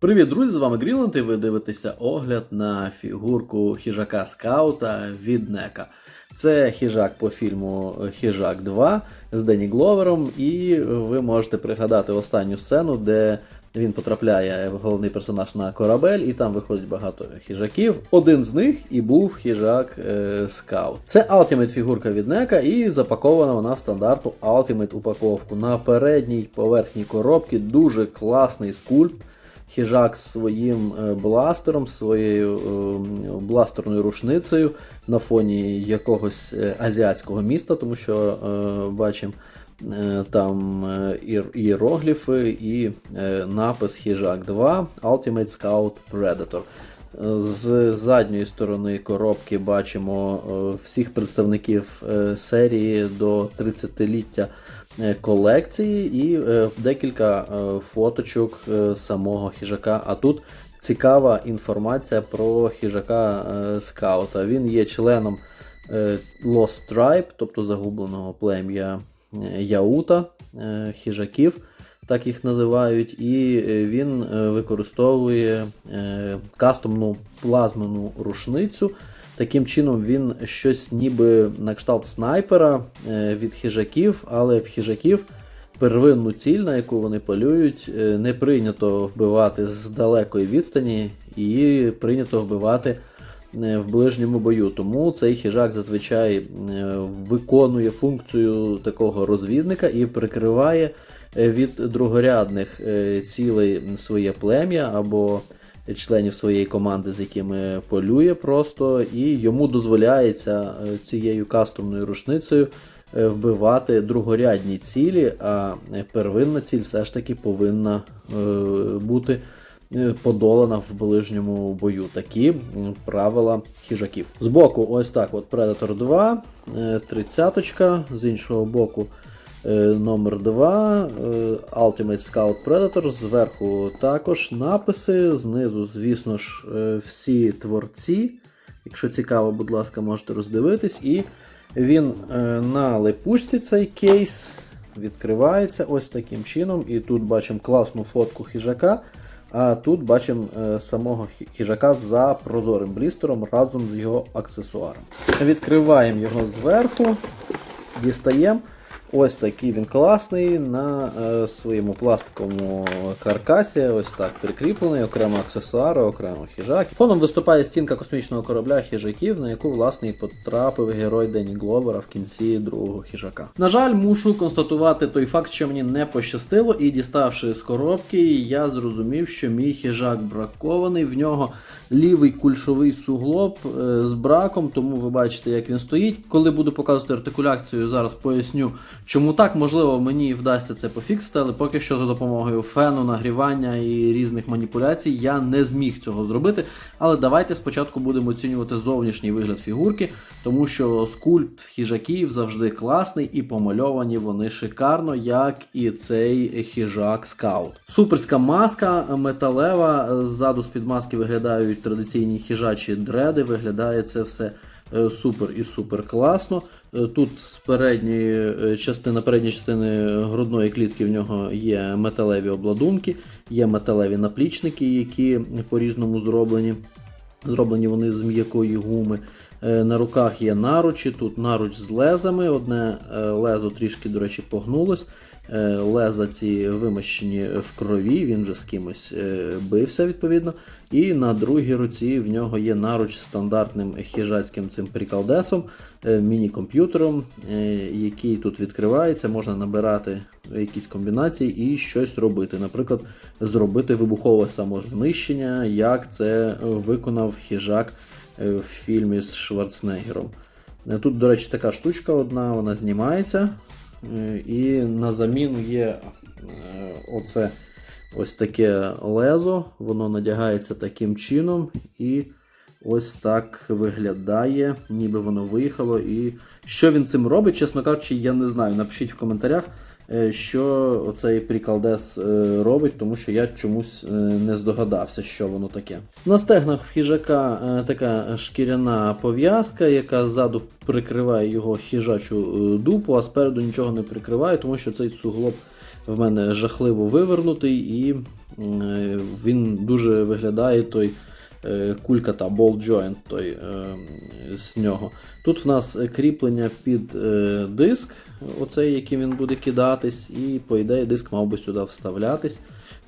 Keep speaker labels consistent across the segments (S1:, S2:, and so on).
S1: Привіт, друзі! З вами Грінленд і ви дивитеся огляд на фігурку хижака скаута від Нека. Це хижак по фільму Хижак 2 з Дені Гловером, і ви можете пригадати останню сцену, де він потрапляє головний персонаж на корабель, і там виходить багато хижаків. Один з них і був хижак е, скаут. Це Ultimate фігурка від Нека, і запакована вона в стандартну Ultimate упаковку. На передній поверхні коробки дуже класний скульпт хижак своїм е, бластером, своєю е, бластерною рушницею на фоні якогось е, азіатського міста, тому що бачимо там іерогліфи і напис Хижак 2 Ultimate Scout Predator. З задньої сторони коробки бачимо всіх представників серії до 30-ліття е, колекції і е, декілька е, фоточок е, самого хижака. А тут цікава інформація про хижака е, скаута. Він є членом е, Lost Tribe, тобто загубленого плем'я е, Яута, е, хижаків, так їх називають, і е, він е, використовує е, кастомну плазмену рушницю. Таким чином він щось ніби на кшталт снайпера е, від хижаків, але в хижаків первинну ціль, на яку вони полюють, е, не прийнято вбивати з далекої відстані, її прийнято вбивати е, в ближньому бою. Тому цей хижак зазвичай виконує функцію такого розвідника і прикриває від другорядних цілей своє плем'я або членів своєї команди, з якими полює просто, і йому дозволяється е, цією кастомною рушницею е, вбивати другорядні цілі, а е, первинна ціль все ж таки повинна бути подолана в ближньому бою. Такі правила хижаків. Збоку, ось так: от Predator 2, е, 30 з іншого боку. Е, Номер 2 е, Ultimate Scout Predator. Зверху також написи. Знизу, звісно ж, е, всі творці. Якщо цікаво, будь ласка, можете роздивитись. І він на липучці цей кейс відкривається ось таким чином. І тут бачимо класну фотку хижака. А тут бачимо самого хижака за прозорим блістером разом з його аксесуаром. Відкриваємо його зверху, дістаємо. Ось такий він класний на е, своєму пластиковому каркасі. Ось так прикріплений, окремо аксесуари, окремо хижак. Фоном виступає стінка космічного корабля хижаків, на яку власне і потрапив герой Дені Гловера в кінці другого хижака. На жаль, мушу констатувати той факт, що мені не пощастило, і діставши з коробки, я зрозумів, що мій хижак бракований. В нього лівий кульшовий суглоб е, з браком, тому ви бачите, як він стоїть. Коли буду показувати артикуляцію, зараз поясню, чому так. Можливо, мені вдасться це пофіксити, але поки що за допомогою фену, нагрівання і різних маніпуляцій я не зміг цього зробити. Але давайте спочатку будемо оцінювати зовнішній вигляд фігурки, тому що скульпт хижаків завжди класний і помальовані вони шикарно, як і цей хижак скаут. Суперська маска металева. Ззаду з-під маски виглядають традиційні хижачі дреди. Виглядає це все супер і супер класно. Е, Тут з передньої е, частини, передньої частини грудної клітки в нього є металеві обладунки, є металеві наплічники, які по-різному зроблені. Зроблені вони з м'якої гуми. Е, На руках є наручі, тут наруч з лезами. Одне е, лезо трішки, до речі, погнулось. Е, Леза ці вимащені в крові, він вже з кимось е, бився, відповідно. І на другій руці в нього є наруч стандартним хижацьким цим прикалдесом, е, міні-комп'ютером, який тут відкривається, можна набирати якісь комбінації і щось робити. Наприклад, зробити вибухове самознищення, як це виконав хижак е, в фільмі з Шварценеггером. Тут, до речі, така штучка одна, вона знімається. Е, І на заміну є е, оце ось таке лезо, воно надягається таким чином, і ось так виглядає, ніби воно виїхало. І що він цим робить, чесно кажучи, я не знаю. Напишіть в коментарях, що оцей приколдес е, робить, тому що я чомусь е, не здогадався, що воно таке. На стегнах в хижака е, така шкіряна пов'язка, яка ззаду прикриває його хижачу е, дупу, а спереду нічого не прикриває, тому що цей суглоб в мене жахливо вивернутий і е, він дуже виглядає той е, кулька та ball joint той, е, з нього. Тут в нас кріплення під е, диск, оцей, яким він буде кидатись, і по ідеї диск мав би сюди вставлятись.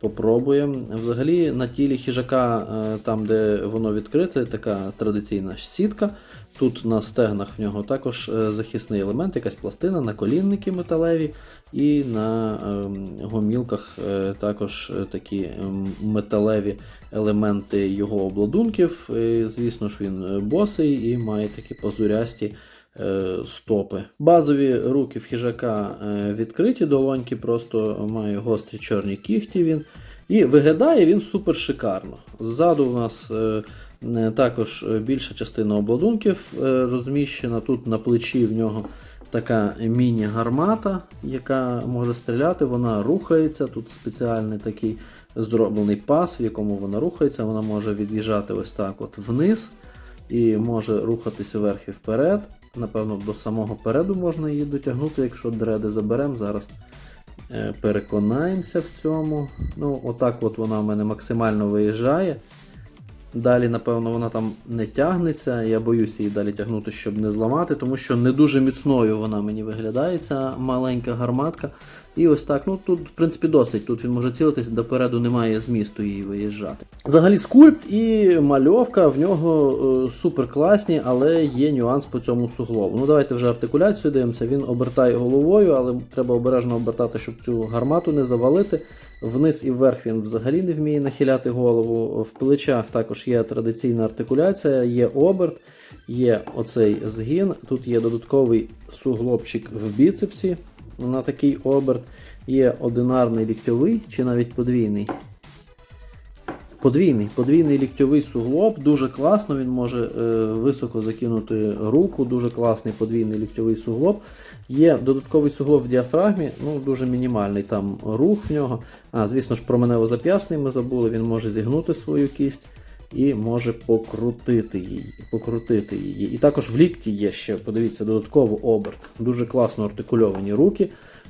S1: Попробуємо. Взагалі на тілі хижака, е, там де воно відкрите, така традиційна сітка. Тут на стегнах в нього також е, захисний елемент, якась пластина, наколінники металеві, і на ем, гомілках е, також е, такі ем, металеві елементи його обладунків. І, звісно ж, він босий і має такі позурясті стопи. Базові руки в хижака відкриті, долоньки просто має гострі чорні кігті він. І виглядає він супер шикарно. Ззаду у нас також е, більша частина обладунків е, розміщена. Тут на плечі в нього така міні-гармата, яка може стріляти, вона рухається. Тут спеціальний такий зроблений пас, в якому вона рухається. Вона може від'їжджати ось так от вниз і може рухатися вверх і вперед. Напевно, до самого переду можна її дотягнути, якщо дреди заберемо. Зараз е, переконаємося в цьому. Ну, отак от вона в мене максимально виїжджає. Далі, напевно, вона там не тягнеться. Я боюся її далі тягнути, щоб не зламати, тому що не дуже міцною вона мені виглядає, ця маленька гарматка. І ось так, ну тут, в принципі, досить. Тут він може цілитись, допереду немає змісту її виїжджати. Взагалі, скульпт і мальовка в нього е, супер класні, але є нюанс по цьому суглобу. Ну давайте вже артикуляцію дивимося. Він обертає головою, але треба обережно обертати, щоб цю гармату не завалити. Вниз і вверх він взагалі не вміє нахиляти голову. В плечах також є традиційна артикуляція, є оберт, є оцей згін. Тут є додатковий суглобчик в біцепсі на такий оберт. Є одинарний ліктьовий чи навіть подвійний. Подвійний, подвійний ліктьовий суглоб, дуже класно, він може е, високо закинути руку, дуже класний подвійний ліктьовий суглоб. Є додатковий суглоб в діафрагмі, ну дуже мінімальний там рух в нього. А, звісно ж, променево-зап'ясний ми забули, він може зігнути свою кість і може покрутити її. покрутити її. І також в лікті є ще, подивіться, додатково оберт. Дуже класно артикульовані руки.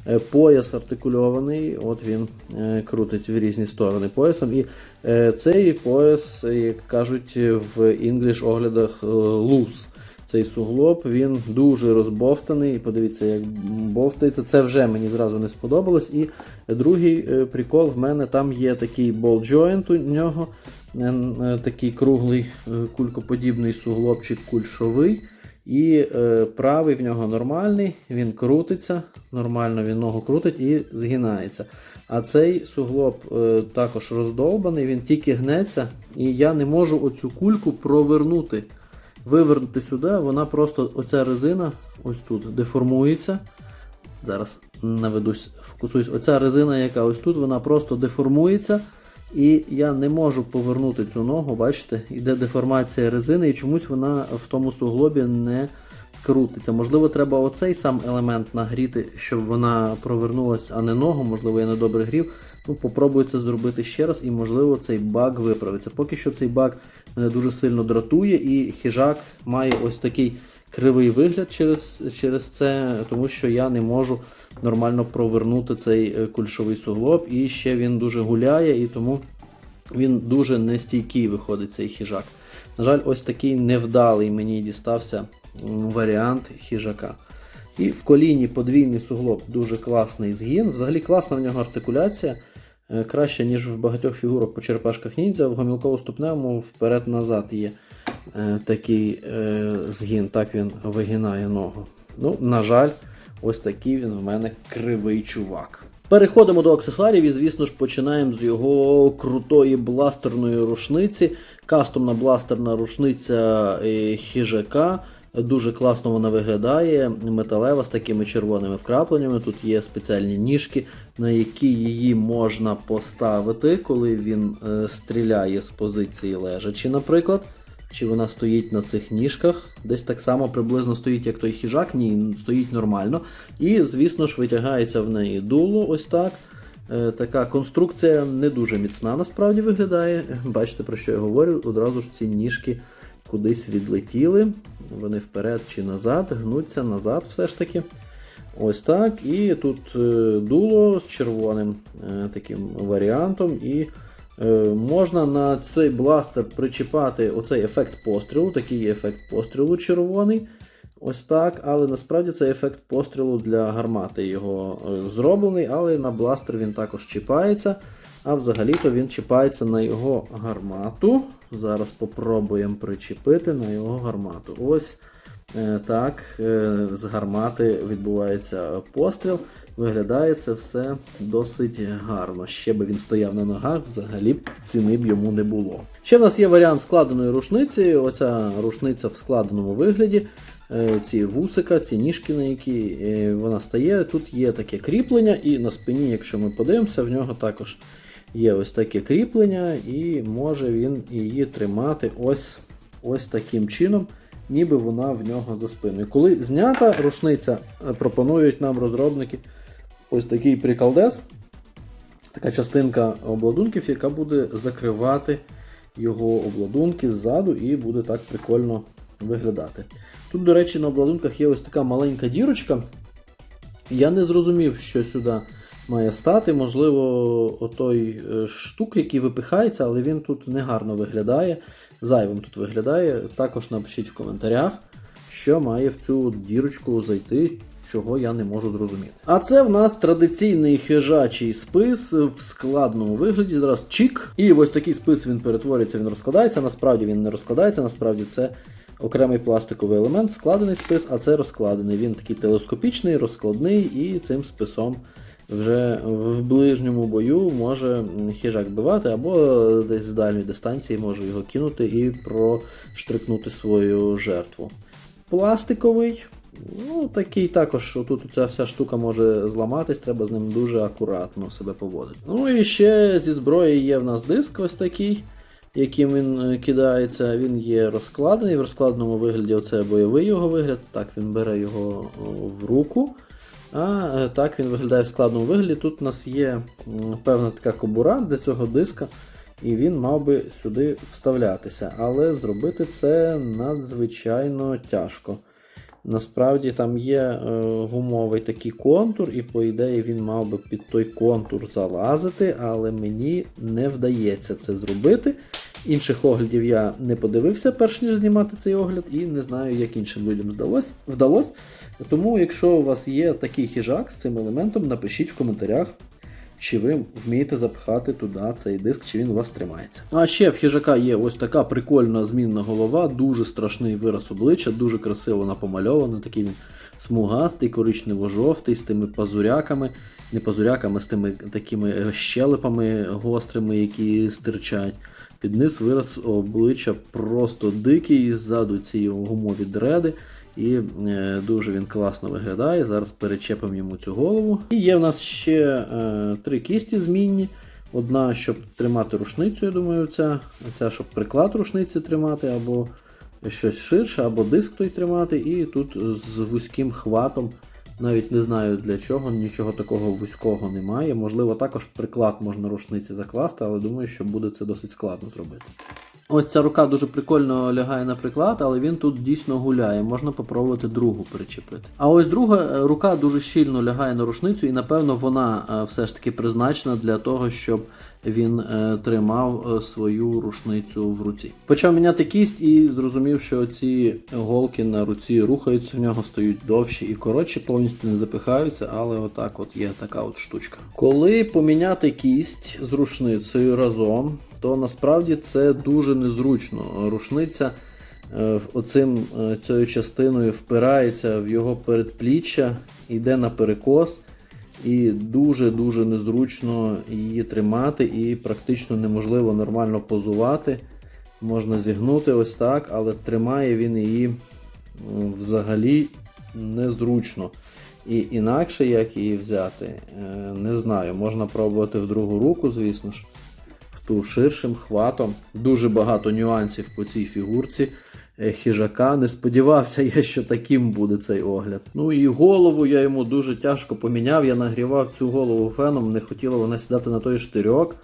S1: Е, Пояс артикульований, от він е, крутить в різні сторони поясом. І е, цей пояс, як кажуть в English оглядах, loose. Цей суглоб він дуже розбовтаний. І подивіться, як бовтається. Це вже мені зразу не сподобалось. І другий прикол в мене там є такий joint у нього. Е, е, Такий круглий е, кулькоподібний суглобчик кульшовий. І правий в нього нормальний, він крутиться, нормально він ногу крутить і згинається. А цей суглоб також роздолбаний, він тільки гнеться, і я не можу оцю кульку провернути. Вивернути сюди, вона просто, оця резина ось тут деформується. Зараз наведусь, фокусуюсь. Оця резина, яка ось тут, вона просто деформується. І я не можу повернути цю ногу, бачите, іде деформація резини, і чомусь вона в тому суглобі не крутиться. Можливо, треба оцей сам елемент нагріти, щоб вона провернулася, а не ногу, можливо, я не добре грів. Ну, попробую це зробити ще раз, і можливо цей баг виправиться. Поки що цей баг мене дуже сильно дратує, і хижак має ось такий кривий вигляд через, через це, тому що я не можу нормально провернути цей е, кульшовий суглоб. І ще він дуже гуляє, і тому він дуже нестійкий виходить цей хижак. На жаль, ось такий невдалий мені дістався варіант хижака. І в коліні подвійний суглоб дуже класний згін. Взагалі класна в нього артикуляція. Е, Краще, ніж в багатьох фігурах по черепашках ніндзя. В гомілково-ступневому вперед-назад є е, такий згін. Так він вигинає ногу. Ну, на жаль, ось такий він в мене кривий чувак. Переходимо до аксесуарів і, звісно ж, починаємо з його крутої бластерної рушниці. Кастомна бластерна рушниця е, хижака. Дуже класно вона виглядає, металева з такими червоними вкрапленнями. Тут є спеціальні ніжки, на які її можна поставити, коли він е, стріляє з позиції лежачі, наприклад. Чи вона стоїть на цих ніжках, десь так само приблизно стоїть, як той хижак, ні, стоїть нормально. І, звісно ж, витягається в неї дуло, ось так. Е, така конструкція не дуже міцна, насправді виглядає. Бачите, про що я говорю? Одразу ж ці ніжки кудись відлетіли. Вони вперед чи назад, гнуться назад все ж таки. Ось так. І тут е, дуло з червоним е, таким варіантом. І можна на цей бластер причіпати оцей ефект пострілу, такий ефект пострілу червоний. Ось так, але насправді це ефект пострілу для гармати його е, зроблений, але на бластер він також чіпається. А взагалі-то він чіпається на його гармату. Зараз попробуємо причепити на його гармату. Ось е, так, е, з гармати відбувається постріл. Виглядає це все досить гарно. Ще би він стояв на ногах, взагалі б ціни б йому не було. Ще в нас є варіант складеної рушниці. Оця рушниця в складеному вигляді. Е, Ці вусика, ці ніжки, на які е, вона стає. Тут є таке кріплення, і на спині, якщо ми подивимося, в нього також є ось таке кріплення, і може він її тримати ось, ось таким чином, ніби вона в нього за спиною. Коли знята рушниця, е, пропонують нам розробники ось такий приколдес, така частинка обладунків, яка буде закривати його обладунки ззаду і буде так прикольно виглядати. Тут, до речі, на обладунках є ось така маленька дірочка. Я не зрозумів, що сюди має стати. Можливо, отой е, штук, який випихається, але він тут негарно виглядає. Зайвим тут виглядає. Також напишіть в коментарях, що має в цю дірочку зайти, чого я не можу зрозуміти. А це в нас традиційний хижачий спис в складному вигляді. Зараз чик. І ось такий спис він перетворюється, він розкладається. Насправді він не розкладається, насправді це окремий пластиковий елемент, складений спис, а це розкладений. Він такий телескопічний, розкладний, і цим списом вже в ближньому бою може хижак бивати, або десь з дальньої дистанції може його кинути і проштрикнути свою жертву. Пластиковий. Ну, такий також, тут ця вся штука може зламатись, треба з ним дуже акуратно себе поводити. Ну і ще зі зброї є в нас диск ось такий, яким він е, кидається. Він є розкладений. В розкладеному вигляді оце бойовий його вигляд. Так, він бере його в руку. А е, так він виглядає в складному вигляді. Тут у нас є певна така кобура для цього диска, і він мав би сюди вставлятися. Але зробити це надзвичайно тяжко. Насправді там є е, гумовий такий контур, і по ідеї він мав би під той контур залазити, але мені не вдається це зробити. Інших оглядів я не подивився, перш ніж знімати цей огляд, і не знаю, як іншим людям вдалося. Тому, якщо у вас є такий хижак з цим елементом, напишіть в коментарях, чи ви вмієте запхати туди цей диск, чи він у вас тримається. А ще в хижака є ось така прикольна змінна голова, дуже страшний вираз обличчя, дуже красиво напомальована, такий він смугастий, коричнево-жовтий, з тими пазуряками, не пазуряками, з тими такими щелепами гострими, які стирчать. Під низ вираз обличчя просто дикий, ззаду ці гумові дреди. І е, дуже він класно виглядає. Зараз перечепимо йому цю голову. І є в нас ще е, три кісті змінні. Одна, щоб тримати рушницю, я думаю, ця, ця щоб приклад рушниці тримати, або щось ширше, або диск той тримати. І тут з вузьким хватом, навіть не знаю для чого, нічого такого вузького немає. Можливо, також приклад можна рушниці закласти, але думаю, що буде це досить складно зробити. Ось ця рука дуже прикольно лягає на приклад, але він тут дійсно гуляє. Можна попробувати другу перечепити. А ось друга е, рука дуже щільно лягає на рушницю, і напевно вона е, все ж таки призначена для того, щоб він е, тримав е, свою рушницю в руці. Почав міняти кість і зрозумів, що ці голки на руці рухаються в нього, стають довші і коротші, повністю не запихаються, але отак от є така от штучка. Коли поміняти кість з рушницею разом, то насправді це дуже незручно. Рушниця е, оцим цією частиною впирається в його передпліччя, йде на перекос, і дуже-дуже незручно її тримати, і практично неможливо нормально позувати. Можна зігнути ось так, але тримає він її взагалі незручно. І інакше як її взяти, е, не знаю. Можна пробувати в другу руку, звісно ж ту ширшим хватом. Дуже багато нюансів по цій фігурці. Е, Хижака. Не сподівався я, що таким буде цей огляд. Ну і голову я йому дуже тяжко поміняв. Я нагрівав цю голову феном, не хотіла вона сідати на той штирьок.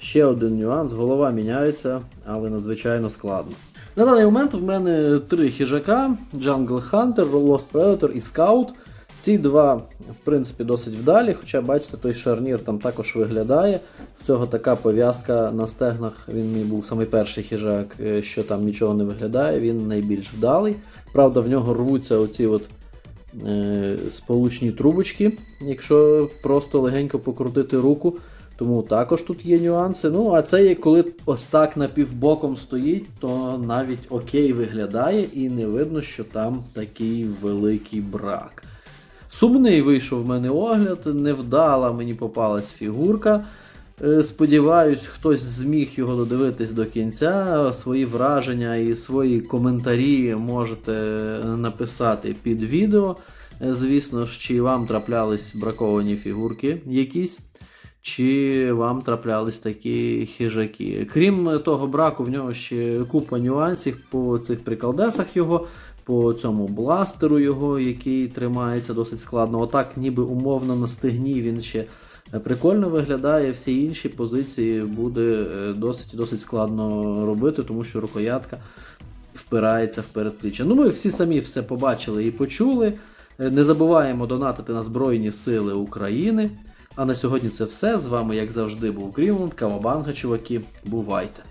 S1: Ще один нюанс: голова міняється, але надзвичайно складно. На даний момент в мене три хижака: Jungle Hunter, Lost Predator і Scout. Ці два, в принципі, досить вдалі, хоча бачите, той шарнір там також виглядає. В цього така пов'язка на стегнах. Він мій був самий перший хижак, е, що там нічого не виглядає, він найбільш вдалий. Правда, в нього рвуться оці от е, сполучні трубочки, якщо просто легенько покрутити руку. Тому також тут є нюанси. Ну, а це є коли ось так напівбоком стоїть, то навіть окей виглядає і не видно, що там такий великий брак. Сумний вийшов в мене огляд, невдала мені попалась фігурка. Е, Сподіваюсь, хтось зміг його додивитись до кінця. Свої враження і свої коментарі можете написати під відео. Е, Звісно ж, чи вам траплялись браковані фігурки якісь, чи вам траплялись такі хижаки. Крім того браку, в нього ще купа нюансів по цих приколдесах його, по цьому бластеру його, який тримається досить складно. Отак, ніби умовно на стегні він ще е, прикольно виглядає. Всі інші позиції буде е, досить досить складно робити, тому що рукоятка впирається в передпліччя. Ну, ми всі самі все побачили і почули. Е, Не забуваємо донатити на Збройні Сили України. А на сьогодні це все. З вами, як завжди, був Грімланд, Кавабанга, чуваки. Бувайте!